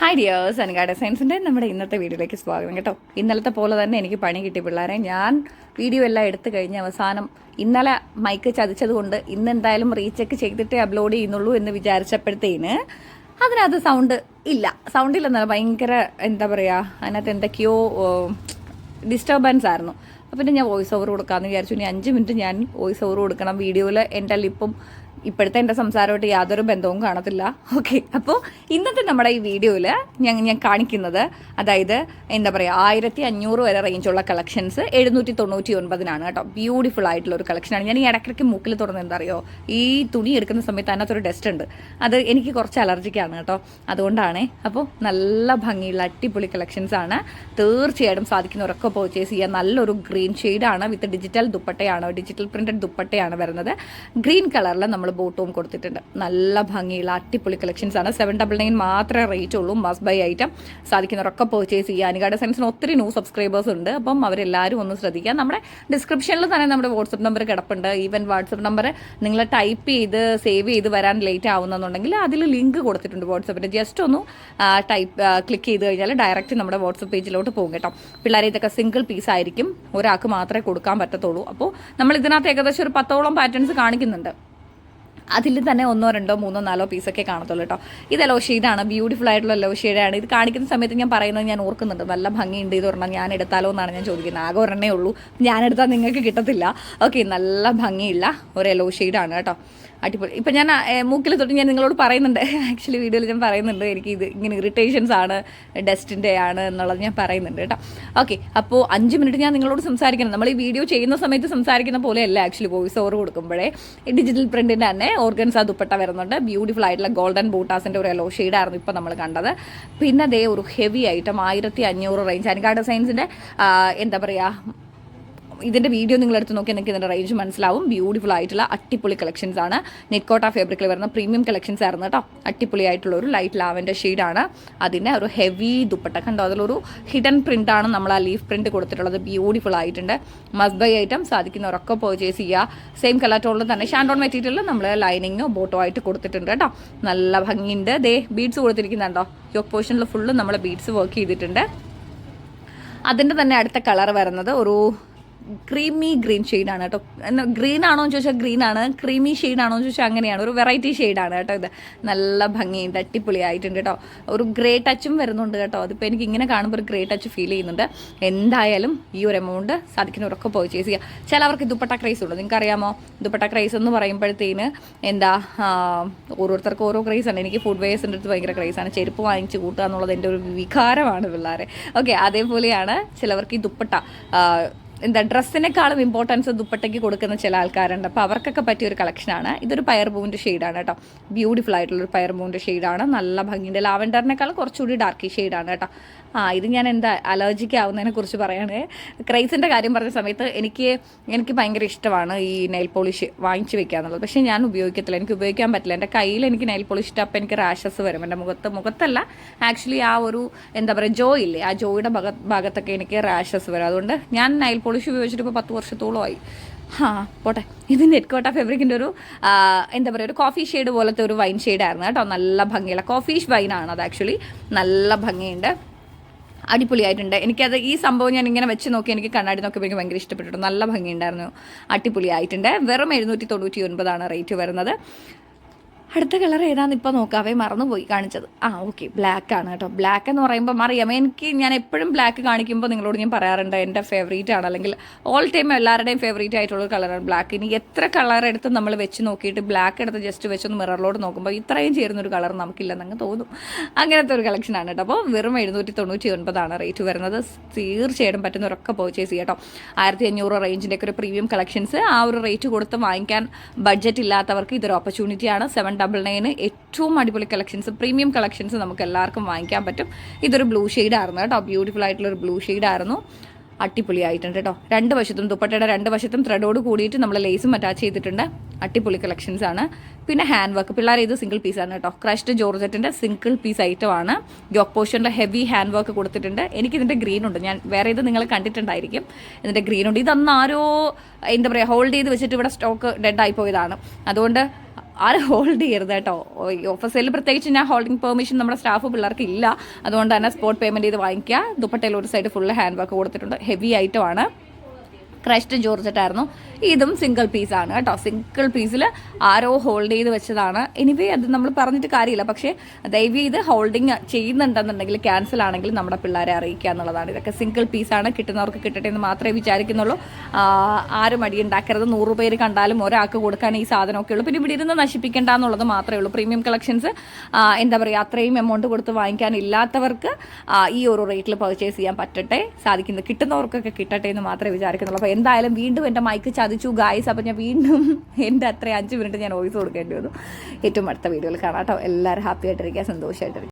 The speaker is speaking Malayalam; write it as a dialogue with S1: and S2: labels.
S1: ഹായ് ഡിയേഴ്സ് അനുഗാഡ സയൻസിന്റെ നമ്മുടെ ഇന്നത്തെ വീഡിയോയിലേക്ക് സ്വാഗതം കേട്ടോ. ഇന്നലത്തെ പോലെ തന്നെ എനിക്ക് പണി കിട്ടി പിള്ളേരെ. ഞാൻ വീഡിയോ എല്ലാം എടുത്തു കഴിഞ്ഞ് അവസാനം ഇന്നലെ മൈക്ക് ചതിച്ചത് കൊണ്ട് ഇന്ന് എന്തായാലും റീചെക്ക് ചെയ്തിട്ടേ അപ്ലോഡ് ചെയ്യുന്നുള്ളൂ എന്ന് വിചാരിച്ചപ്പോഴത്തേന് അതിനകത്ത് സൗണ്ട് ഇല്ല. സൗണ്ട് ഇല്ലെന്നല്ല ഭയങ്കര എന്താ പറയുക അതിനകത്ത് എന്തൊക്കെയോ ഡിസ്റ്റർബൻസ് ആയിരുന്നു. അപ്പം പിന്നെ ഞാൻ വോയിസ് ഓവർ കൊടുക്കാമെന്ന് വിചാരിച്ചു. ഇനി അഞ്ച് മിനിറ്റ് ഞാൻ വോയിസ് ഓവർ കൊടുക്കണം. വീഡിയോയിൽ എന്റെ ലിപ്പും ഇപ്പോഴത്തെ എന്റെ സംസാരമായിട്ട് യാതൊരു ബന്ധവും കാണത്തില്ല. ഓക്കെ അപ്പോൾ ഇന്നത്തെ നമ്മുടെ ഈ വീഡിയോയിൽ ഞാൻ ഞാൻ കാണിക്കുന്നത് അതായത് എന്താ പറയുക ആയിരത്തി അഞ്ഞൂറ് വരെ റേഞ്ചുള്ള കളക്ഷൻസ് എഴുന്നൂറ്റി തൊണ്ണൂറ്റി ഒൻപതിനാണ് കേട്ടോ. ബ്യൂട്ടിഫുൾ ആയിട്ടുള്ള ഒരു കളക്ഷനാണ് ഞാൻ ഈ ഇടയ്ക്കിടയ്ക്ക് മൂക്കിൽ തുറന്ന് എന്താ അറിയോ ഈ തുണി എടുക്കുന്ന സമയത്ത് അതിനകത്തൊരു ഡസ്റ്റ് ഉണ്ട്. അത് എനിക്ക് കുറച്ച് അലർജിക്കാണ് കേട്ടോ. അതുകൊണ്ടാണ് അപ്പോൾ നല്ല ഭംഗിയുള്ള അടിപൊളി കളക്ഷൻസ് ആണ്. തീർച്ചയായിട്ടും സാധിക്കുന്നവരൊക്കെ പർച്ചേസ് ചെയ്യാൻ നല്ലൊരു ഗ്രീൻ ഷെയ്ഡാണ് വിത്ത് ഡിജിറ്റൽ ദുപ്പട്ടയാണ് ഡിജിറ്റൽ പ്രിന്റഡ് ദുപ്പട്ടയാണ് വരുന്നത്. ഗ്രീൻ കളറിൽ നമ്മൾ ബോട്ടവും കൊടുത്തിട്ടുണ്ട്. നല്ല ഭംഗിയുള്ള അടിപൊളി കളക്ഷൻസ് ആണ്. സെവൻ ഡബിൾ നയൻ മാത്രമേ റേറ്റ് ഉള്ളൂ. മസ്റ്റ് ബൈ ഐറ്റം സാധിക്കുന്നവരൊക്കെ പർച്ചേസ് ചെയ്യാൻ അനുകാട് സയൻസിന് ഒത്തിരി ന്യൂ സബ്സ്ക്രൈബേഴ്സ് ഉണ്ട്. അപ്പം അവരെല്ലാവരും ഒന്ന് ശ്രദ്ധിക്കുക. നമ്മുടെ ഡിസ്ക്രിപ്ഷനിൽ തന്നെ നമ്മുടെ വാട്സപ്പ് നമ്പർ കിടപ്പുണ്ട്. ഈവൻ വാട്സപ്പ് നമ്പർ നിങ്ങൾ ടൈപ്പ് ചെയ്ത് സേവ് ചെയ്ത് വരാൻ ലേറ്റ് ആവുന്നെന്നുണ്ടെങ്കിൽ അതിൽ ലിങ്ക് കൊടുത്തിട്ടുണ്ട് വാട്സപ്പിന്റെ ജസ്റ്റ് ഒന്ന് ടൈപ്പ് ക്ലിക്ക് ചെയ്ത് കഴിഞ്ഞാൽ ഡയറക്റ്റ് നമ്മുടെ വാട്സപ്പ് പേജിലോട്ട് പോകും കേട്ടോ. പിള്ളേരെ ഇതൊക്കെ സിംഗിൾ പീസ് ആയിരിക്കും. ഒരാൾക്ക് മാത്രമേ കൊടുക്കാൻ പറ്റത്തുള്ളൂ. അപ്പോൾ നമ്മൾ ഇതിനകത്ത് ഏകദേശം ഒരു പത്തോളം പാറ്റേൺസ് കാണിക്കുന്നുണ്ട്. അതിൽ തന്നെ ഒന്നോ രണ്ടോ മൂന്നോ നാലോ പീസൊക്കെ കാണത്തുള്ളൂ കേട്ടോ. ഇത് എല്ലോ ബ്യൂട്ടിഫുൾ ആയിട്ടുള്ള എല്ലോ ഇത് കാണിക്കുന്ന സമയത്ത് ഞാൻ പറയുന്നത് ഞാൻ ഓർക്കുന്നുണ്ട്. നല്ല ഭംഗിയുണ്ട് ഇത് ഒരെണ്ണം ഞാൻ എടുത്താലോ എന്നാണ് ഞാൻ ചോദിക്കുന്നത്. ആകെ ഒരെണ്ണേ ഉള്ളൂ. ഞാൻ എടുത്താൽ നിങ്ങൾക്ക് കിട്ടത്തില്ല. ഓക്കെ നല്ല ഭംഗിയില്ല ഒരു എല്ലോ ആണ് കേട്ടോ. അടിപൊളി. ഇപ്പം ഞാൻ മൂക്കിൽ തൊട്ട് ഞാൻ നിങ്ങളോട് പറയുന്നുണ്ട്. ആക്ച്വലി വീഡിയോയിൽ ഞാൻ പറയുന്നുണ്ട് എനിക്ക് ഇത് ഇങ്ങനെ ഇറിറ്റേഷൻസ് ആണ് ഡസ്റ്റിന്റെ ആണ് എന്നുള്ളത് ഞാൻ പറയുന്നുണ്ട് കേട്ടോ. ഓക്കെ അപ്പോൾ അഞ്ച് മിനിറ്റ് ഞാൻ നിങ്ങളോട് സംസാരിക്കണം. നമ്മൾ ഈ വീഡിയോ ചെയ്യുന്ന സമയത്ത് സംസാരിക്കുന്ന പോലെയല്ല ആക്ച്വലി വോയിസ് ഓവർ കൊടുക്കുമ്പോഴേ. ഡിജിറ്റൽ പ്രിന്റിന്റെ തന്നെ ഓർഗൻസ് ദുപ്പട്ട വരുന്നുണ്ട്. ബ്യൂട്ടിഫുൾ ആയിട്ടുള്ള ഗോൾഡൻ ബൂട്ടാസിന്റെ ഒരു എല്ലോ ഷെയ്ഡായിരുന്നു ഇപ്പോൾ നമ്മൾ കണ്ടത്. പിന്നെ അതേ ഒരു ഹെവി ഐറ്റം ആയിരത്തി അഞ്ഞൂറ് റേഞ്ച് അനുകാട് സയൻസിന്റെ എന്താ പറയുക ഇതിന്റെ വീഡിയോ നിങ്ങൾ എടുത്ത് നോക്കി നിങ്ങൾക്ക് ഇതിന്റെ റേഞ്ച് മനസ്സിലാവും. ബ്യൂട്ടിഫുൾ ആയിട്ടുള്ള അട്ടിപ്പൊളി കളക്ഷൻസ് ആണ്. നെക്കോട്ട ഫാബ്രിക്കിൽ വരുന്ന പ്രീമിയം കളക്ഷൻസ് ആയിരുന്നു കേട്ടോ. അട്ടിപ്പൊളി ആയിട്ടുള്ള ഒരു ലൈറ്റ് ലാവൻഡർ ഷെയ്ഡാണ് അതിന്റെ ഒരു ഹെവി ദുപ്പട്ട. കണ്ടോ? അതിലൊരു ഹിഡൻ പ്രിന്റ് ആണ് നമ്മൾ ആ ലീഫ് പ്രിന്റ് കൊടുത്തിട്ടുള്ളത്. ബ്യൂട്ടിഫുൾ ആയിട്ടുണ്ട്. മസ്റ്റ് ബൈ ഐറ്റം സാധിക്കുന്നവരൊക്കെ പർച്ചേസ് ചെയ്യുക സെയിം കളർ ടോണിൽ തന്നെ. ഷാൻഡോൺ മെറ്റീരിയലിൽ നമ്മൾ ലൈനിങ്ങോ ബോട്ടോ ആയിട്ട് കൊടുത്തിട്ടുണ്ട് കേട്ടോ. നല്ല ഭംഗിയുണ്ട്. ദേ ബീഡ്സ് കൊടുത്തിരിക്കുന്നുണ്ടോ? യോക്ക് പോർഷനിൽ ഫുള്ള് നമ്മൾ ബീഡ്സ് വർക്ക് ചെയ്തിട്ടുണ്ട്. അതിന്റെ തന്നെ അടുത്ത കളർ വരുന്നത് ഒരു ക്രീമി ഗ്രീൻ ഷെയ്ഡാണ് കേട്ടോ. ഗ്രീൻ ആണോ എന്ന് ചോദിച്ചാൽ ഗ്രീൻ ആണ് ക്രീമി ഷെയ്ഡ് ആണോ എന്ന് ചോദിച്ചാൽ അങ്ങനെയാണ്. ഒരു വെറൈറ്റി ഷെയ്ഡാണ് കേട്ടോ ഇത്. നല്ല ഭംഗിയുണ്ട് അടിപൊളിയായിട്ടുണ്ട് കേട്ടോ. ഒരു ഗ്രേ ടച്ചും വരുന്നുണ്ട് കേട്ടോ. അതിപ്പോൾ എനിക്ക് ഇങ്ങനെ കാണുമ്പോൾ ഒരു ഗ്രേ ടച്ച് ഫീൽ ചെയ്യുന്നുണ്ട്. എന്തായാലും ഈ ഒരു എമൗണ്ട് സാധിക്കുന്നവരൊക്കെ പർച്ചേസ് ചെയ്യുക ചിലവർക്ക് ദുപ്പട്ട ക്രൈസ് ഉള്ളൂ. നിങ്ങൾക്ക് അറിയാമോ ദുപ്പട്ട ക്രൈസ് എന്ന് പറയുമ്പോഴത്തേന് എന്താ ഓരോരുത്തർക്കും ഓരോ ക്രൈസ് ആണ്. എനിക്ക് ഫുഡ് വെയേഴ്സിന്റെ അടുത്ത് ഭയങ്കര ക്രൈസാണ് ചെരുപ്പ് വാങ്ങിച്ച് കൂട്ടുക എന്നുള്ളത് എന്റെ ഒരു വികാരമാണ് പിള്ളേരെ. ഓക്കെ അതേപോലെയാണ് ചിലവർക്ക് ഈ ദുപ്പട്ട എന്താ ഡ്രസ്സിനേക്കാളും ഇമ്പോർട്ടൻസ് ദുപ്പട്ടയ്ക്ക് കൊടുക്കുന്ന ചില ആൾക്കാരുണ്ട്. അപ്പോൾ അവർക്കൊക്കെ പറ്റിയ ഒരു കളക്ഷനാണ് ഇതൊരു പയർ പൂവിന്റെ ഷെയ്ഡാണ് കേട്ടോ. ബ്യൂട്ടിഫുൾ ആയിട്ടുള്ളൊരു പയർ പൂവിന്റെ ഷെയ്ഡാണ് നല്ല ഭംഗിയുണ്ട്. ലാവൻഡറിനേക്കാളും കുറച്ചുകൂടി ഡാർക്ക് ഷെയ്ഡാണ് കേട്ടോ. ആ ഇത് ഞാൻ എന്താ അലർജിക്ക് ആവുന്നതിനെ കുറിച്ച് പറയാണ്. ക്രൈസിന്റെ കാര്യം പറഞ്ഞ സമയത്ത് എനിക്ക് എനിക്ക് ഭയങ്കര ഇഷ്ടമാണ് ഈ നെയിൽ പോളിഷ് വാങ്ങിച്ച് വെക്കുക എന്നുള്ളത് പക്ഷേ ഞാൻ ഉപയോഗിക്കത്തില്ല. എനിക്ക് ഉപയോഗിക്കാൻ പറ്റില്ല. എന്റെ കയ്യിൽ എനിക്ക് നെയിൽ പോളിഷ് ഇട്ടപ്പം എനിക്ക് റാഷസ് വരും. എന്റെ മുഖത്ത് മുഖത്തല്ല ആക്ച്വലി ആ ഒരു എന്താ പറയുക ജോ ഇല്ലേ? ആ ജോയുടെ ഭാഗത്തൊക്കെ എനിക്ക് റാഷസ് വരും. അതുകൊണ്ട് ഞാൻ നെയിൽ പോളിഷ് ഉപയോഗിച്ചിട്ട് ഇപ്പോൾ പത്ത് വർഷത്തോളമായി. ഹാ പോട്ടെ. ഇത് നെറ്റ്കോട്ട ഫെബ്രിക്കിന്റെ ഒരു എന്താ പറയുക ഒരു കോഫി ഷെയ്ഡ് പോലത്തെ ഒരു വൈൻ ഷെയ്ഡായിരുന്നു കേട്ടോ. നല്ല ഭംഗിയുള്ള കോഫീഷ് ആണ് അത് ആക്ച്വലി നല്ല ഭംഗിയുണ്ട്. അടിപൊളിയായിട്ടുണ്ട്. എനിക്കത് ഈ സംഭവം ഞാൻ ഇങ്ങനെ വെച്ച് നോക്കി എനിക്ക് കണ്ണാടി നോക്കിയപ്പോൾ എനിക്ക് ഭയങ്കര ഇഷ്ടപ്പെട്ടിട്ടുണ്ട്. നല്ല ഭംഗിയുണ്ടായിരുന്നു. അടിപൊളിയായിട്ടുണ്ട്. വെറും എഴുന്നൂറ്റി തൊണ്ണൂറ്റി ഒൻപതാണ് റേറ്റ് വരുന്നത്. അടുത്ത കളർ ഏതാന്ന് ഇപ്പോൾ നോക്കാവേ മറന്നുപോയി കാണിച്ചത്. ആ ഓക്കെ ബ്ലാക്ക് ആണ് കേട്ടോ. ബ്ലാക്ക് എന്ന് പറയുമ്പോൾ അറിയാം എനിക്ക് ഞാൻ എപ്പോഴും ബ്ലാക്ക് കാണിക്കുമ്പോൾ നിങ്ങളോട് ഞാൻ പറയാറുണ്ട് എന്റെ ഫേവറേറ്റ് ആണ്. അല്ലെങ്കിൽ ഓൾ ടൈം എല്ലാവരുടെയും ഫേവറേറ്റ് ആയിട്ടുള്ള കളറാണ് ബ്ലാക്ക് ഇനി എത്ര കളർ എടുത്ത് നമ്മൾ വെച്ച് നോക്കിയിട്ട് ബ്ലാക്ക് എടുത്ത് ജസ്റ്റ് വെച്ചൊന്ന് മിററിലോട്ട് നോക്കുമ്പോൾ ഇത്രയും ചേരുന്നൊരു കളർ നമുക്കില്ലെന്നങ്ങ് തോന്നും. അങ്ങനത്തെ ഒരു കളക്ഷനാണ് കേട്ടോ. അപ്പോൾ വെറും എഴുന്നൂറ്റി തൊണ്ണൂറ്റി ഒൻപതാണ് റേറ്റ് വരുന്നത്. തീർച്ചയായിട്ടും പറ്റുന്നവരൊക്കെ പർച്ചേസ് ചെയ്യാം കേട്ടോ. ആയിരത്തി അഞ്ഞൂറ് റേഞ്ചിന്റെ ഒക്കെ ഒരു പ്രീമിയം കളക്ഷൻസ് ആ ഒരു റേറ്റ് കൊടുത്ത് വാങ്ങിക്കാൻ ബഡ്ജറ്റ് ഇല്ലാത്തവർക്ക് ഇതൊരു ഓപ്പർച്യൂണിറ്റിയാണ് സെവൻ ഡബിൾ നയന് ഏറ്റവും അടിപൊളി കളക്ഷൻസ് പ്രീമിയം കളക്ഷൻസ് നമുക്ക് എല്ലാവർക്കും വാങ്ങിക്കാൻ പറ്റും. ഇതൊരു ബ്ലൂ ആയിരുന്നു കേട്ടോ. ബ്യൂട്ടിഫുൾ ആയിട്ടുള്ള ഒരു ബ്ലൂ ആയിരുന്നു. അടിപൊളിയായിട്ടുണ്ട് കേട്ടോ. രണ്ട് വശത്തും ദുപ്പട്ടയുടെ രണ്ട് വശത്തും ത്രെഡോട് കൂടിയിട്ട് നമ്മൾ ലേസും അറ്റാച്ച് ചെയ്തിട്ടുണ്ട്. അടിപൊളി കളക്ഷൻസ് ആണ്. പിന്നെ ഹാൻഡ് വർക്ക് പിള്ളേർ ഇത് സിംഗിൾ പീസ് ആണ് കേട്ടോ. ക്രഷ്ഡ് ജോർജറ്റിന്റെ സിംഗിൾ പീസ് ഐറ്റം ആണ്. ജോക്ക് പോഷന്റെ ഹെവി ഹാൻഡ് വർക്ക് കൊടുത്തിട്ടുണ്ട്. എനിക്ക് എനിക്കിതിന്റെ ഗ്രീൻ ഉണ്ട്. ഞാൻ വേറെ ഇത് നിങ്ങൾ കണ്ടിട്ടുണ്ടായിരിക്കും. ഇതിന്റെ ഗ്രീൻ ഉണ്ട്. ഇതന്ന് ആരോ എന്താ പറയുക ഹോൾഡ് ചെയ്ത് വെച്ചിട്ട് ഇവിടെ സ്റ്റോക്ക് ഡെഡ് ആയി പോയതാണ്. അതുകൊണ്ട് ആരും ഹോൾഡ് ചെയ്യരുത് കേട്ടോ. ഓഫീസിൽ പ്രത്യേകിച്ച് ഞാൻ ഹോൾഡിംഗ് പെർമിഷൻ നമ്മുടെ സ്റ്റാഫ് പിള്ളേർക്ക് ഇല്ല. അതുകൊണ്ട് തന്നെ സ്പോട്ട് പേയ്മെന്റ് ചെയ്ത് വാങ്ങിക്കുക. ദുപ്പട്ടയിൽ ഒരു സൈഡ് ഫുള്ള് ഹാൻഡ് വർക്ക് കൊടുത്തിട്ടുണ്ട് ഹെവി ഐറ്റം ക്രഷ്ഡ് ജോർജറ്റായിരുന്നു. ഇതും സിംഗിൾ പീസാണ് കേട്ടോ. സിംഗിൾ പീസിൽ ആരോ ഹോൾഡ് ചെയ്ത് വെച്ചതാണ്. എനിവേ അത് നമ്മൾ പറഞ്ഞിട്ട് കാര്യമില്ല. പക്ഷേ ദയവ് ഇത് ഹോൾഡിങ് ചെയ്യുന്നുണ്ടെന്നുണ്ടെങ്കിൽ ക്യാൻസൽ ആണെങ്കിൽ നമ്മുടെ പിള്ളേരെ അറിയിക്കുക എന്നുള്ളതാണ്. ഇതൊക്കെ സിംഗിൾ പീസാണ് കിട്ടുന്നവർക്ക് കിട്ടട്ടെ എന്ന് മാത്രമേ വിചാരിക്കുന്നുള്ളൂ. ആരും അടി ഉണ്ടാക്കരുത് നൂറ് പേര് കണ്ടാലും ഒരാൾക്ക് കൊടുക്കാൻ ഈ സാധനമൊക്കെ ഉള്ളൂ. പിന്നെ ഇവിടെ ഇരുന്ന് നശിപ്പിക്കേണ്ട എന്നുള്ളത് മാത്രമേ ഉള്ളൂ. പ്രീമിയം കളക്ഷൻസ് എന്താ പറയുക അത്രയും എമൗണ്ട് കൊടുത്ത് വാങ്ങിക്കാൻ ഇല്ലാത്തവർക്ക് ഈ ഒരു റേറ്റിൽ പർച്ചേസ് ചെയ്യാൻ പറ്റട്ടെ. സാധിക്കുന്നത് കിട്ടുന്നവർക്കൊക്കെ കിട്ടട്ടെ എന്ന് മാത്രമേ വിചാരിക്കുന്നുള്ളൂ. എന്തായാലും വീണ്ടും എന്റെ മൈക്ക് ചതിച്ചു ഗായ്സ് അപ്പോൾ ഞാൻ വീണ്ടും എന്റെ അത്രയും അഞ്ച് മിനിറ്റ് ഞാൻ വോയിസ് കൊടുക്കേണ്ടി വന്നു. ഏറ്റവും അടുത്ത വീഡിയോയിൽ കാണാം കേട്ടോ. എല്ലാവരും ഹാപ്പി ആയിട്ടിരിക്കുക സന്തോഷമായിട്ടിരിക്കുക.